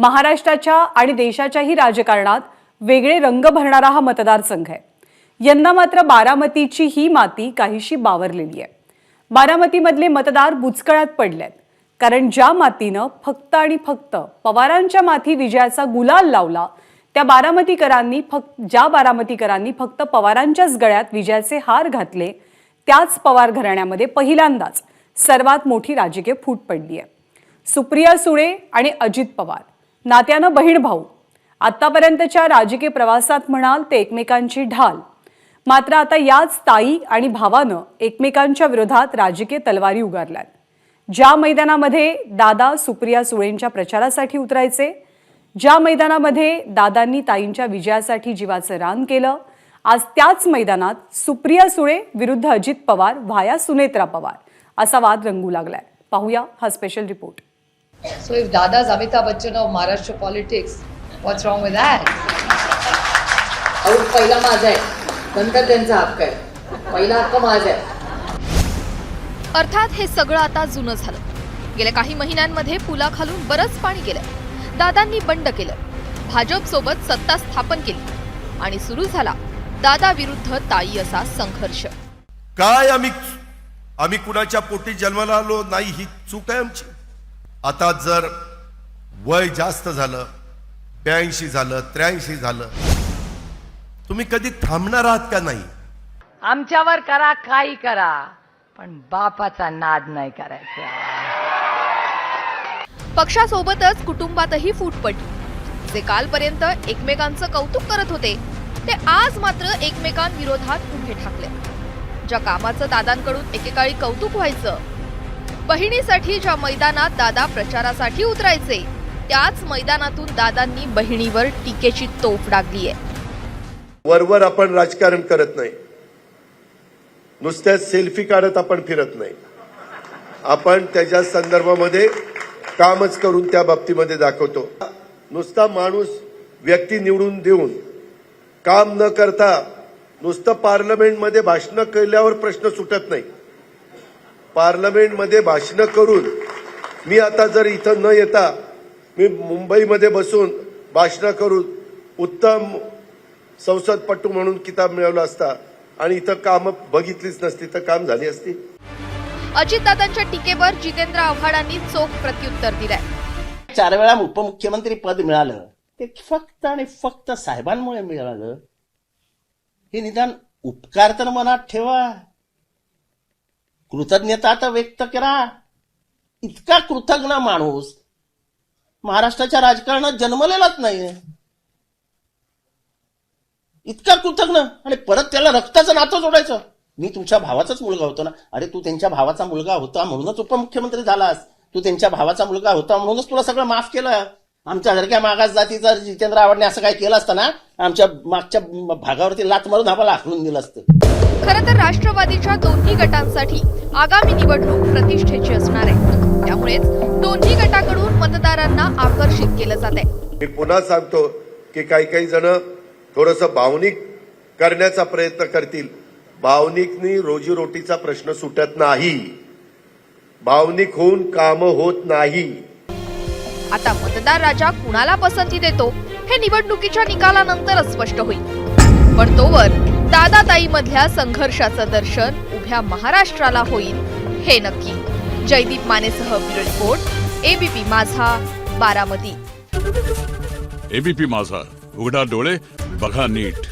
महाराष्ट्राच्या आणि देशाच्याही राजकारणात वेगळे रंग भरणारा हा मतदारसंघ आहे. यंदा मात्र बारामतीची ही माती काहीशी बावरलेली आहे. बारामतीमधले मतदार बुचकळ्यात पडलेत. कारण ज्या मातीनं फक्त आणि फक्त पवारांच्या माथी विजयाचा गुलाल लावला त्या बारामतीकरांनी फक्त ज्या बारामतीकरांनी फक्त पवारांच्याच गळ्यात विजयाचे हार घातले त्याच पवार घराण्यामध्ये पहिल्यांदाच सर्वात मोठी राजकीय फूट पडली आहे. सुप्रिया सुळे आणि अजित पवार. नात्यानं बहीण भाऊ. आतापर्यंतच्या राजकीय प्रवासात म्हणाल ते एकमेकांची ढाल. मात्र आता याच ताई आणि भावानं एकमेकांच्या विरोधात राजकीय तलवारी उगारल्यात. ज्या मैदानामध्ये दादा सुप्रिया सुळेंच्या प्रचारासाठी उतरायचे ज्या मैदानामध्ये दादांनी ताईंच्या विजयासाठी जीवाचं रान केलं आज त्याच मैदानात सुप्रिया सुळे विरुद्ध अजित पवार व्हाया सुनेत्रा पवार असा वाद रंगू लागलाय. पाहूया हा special report So if Dada's Amitabh Bachchan of Maharashtra politics, what's wrong with that? Out पहिला माझा आहे नंतर त्यांचा हक्क आहे पहिला हक्क माझा आहे अर्थात हे सगळं आता जुनं झालं. गेल्या काही महिन्यांमध्ये पुलाखालून बरंच पाणी गेलंय दादांनी बंड केलं. भाजप सोबत सत्ता स्थापन केली. आणि सुरू झाला दादा विरुद्ध ताई असा संघर्ष. काय आम्ही आम्ही कुणाच्या पोटी जन्माला आलो नाही ही चूक आहे आमची. आता जर वय जास्त झालं ब्याऐंशी झालं त्र्याऐंशी झालं तुम्ही कधी थांबणार आहात का नाही? आमच्यावर करा काही करा पण बापाचा नाद नाही करायचा. पक्षासोबतच कुटुंबातही फूट पडली जे कालपर्यंत एकमेकांचं कौतुक करत होते ते आज मात्र एकमेकांविरोधात उभे ठाकले. ज्या कामाचं दादांकडून एकेकाळी कौतुक व्हायचं बहिणीसाठी ज्या मैदानात दादा प्रचारासाठी उतरायचे त्याच मैदानातून दादांनी बहिणीवर टीकेची तोफ डागली आहे. वरवर आपण राजकारण करत नाही. नुसत्या सेल्फी काढत आपण फिरत नाही. आपण त्याच्या संदर्भामध्ये कामच करून त्या बाबतीमध्ये दाखवतो. नुसता माणूस व्यक्ती निवडून देऊन काम न करता नुसतं पार्लमेंटमध्ये भाषणं केल्यावर प्रश्न सुटत नाही. पार्लमेंटमध्ये भाषणं करून मी आता जर इथं न येता मी मुंबईमध्ये बसून भाषणं करून उत्तम संसदपटू म्हणून किताब मिळवला असता आणि इथं काम बघितलीच नसती तर काम झाली असती? अजितदादांच्या टीकेवर जितेंद्र आव्हाडांनी चोख प्रत्युत्तर दिलंय. चार वेळा उपमुख्यमंत्री पद मिळालं ते फक्त आणि फक्त साहेबांमुळे मिळालं. हे निदान उपकार तर मनात ठेवा. कृतज्ञता तर व्यक्त करा. इतका कृतज्ञ माणूस. महाराष्ट्राच्या राजकारणात जन्मलेलाच नाहीये. इतका कृतज्ञ. आणि परत त्याला रक्ताचं नातं जोडायचं. मी तुमच्या भावाचाच मुलगा होतो ना. अरे तू त्यांच्या भावाचा मुलगा होता म्हणूनच उपमुख्यमंत्री झालास. तू त्यांच्या भावाचा मुलगा होता म्हणूनच तुला सगळं माफ केलं. आमच्या सारख्या मागास जातीचा जितेंद्र आवडणे असं काय केलं असतं ना आमच्या मागच्या भागावरती लात मारून आम्हाला आखलून दिलं असतं. खरं तर राष्ट्रवादीच्या दोन्ही गटांसाठी आगामी निवडणूक प्रतिष्ठेची असणार आहे. त्यामुळेच दोन्ही गटाकडून मतदारांना आकर्षित केलं जात आहे मी पुन्हा सांगतो की काही काही जण थोडस भावनिक करण्याचा प्रयत्न करतील. भावनिकनी रोजीरोटीचा प्रश्न सुटत नाही. भावनिक होऊन काम होत नाही. आता मतदार राजा कुणाला पसंती देतो हे निवडणुकीच्या निकालानंतरच स्पष्ट होईल. पण तोवर दादाताई मधल्या संघर्षाचं दर्शन उभ्या महाराष्ट्राला होईल हे नक्की. Jaydeep मानेसह bureau report ABP Majha Baramati. ABP माझा उघडा डोळे बघा नीट.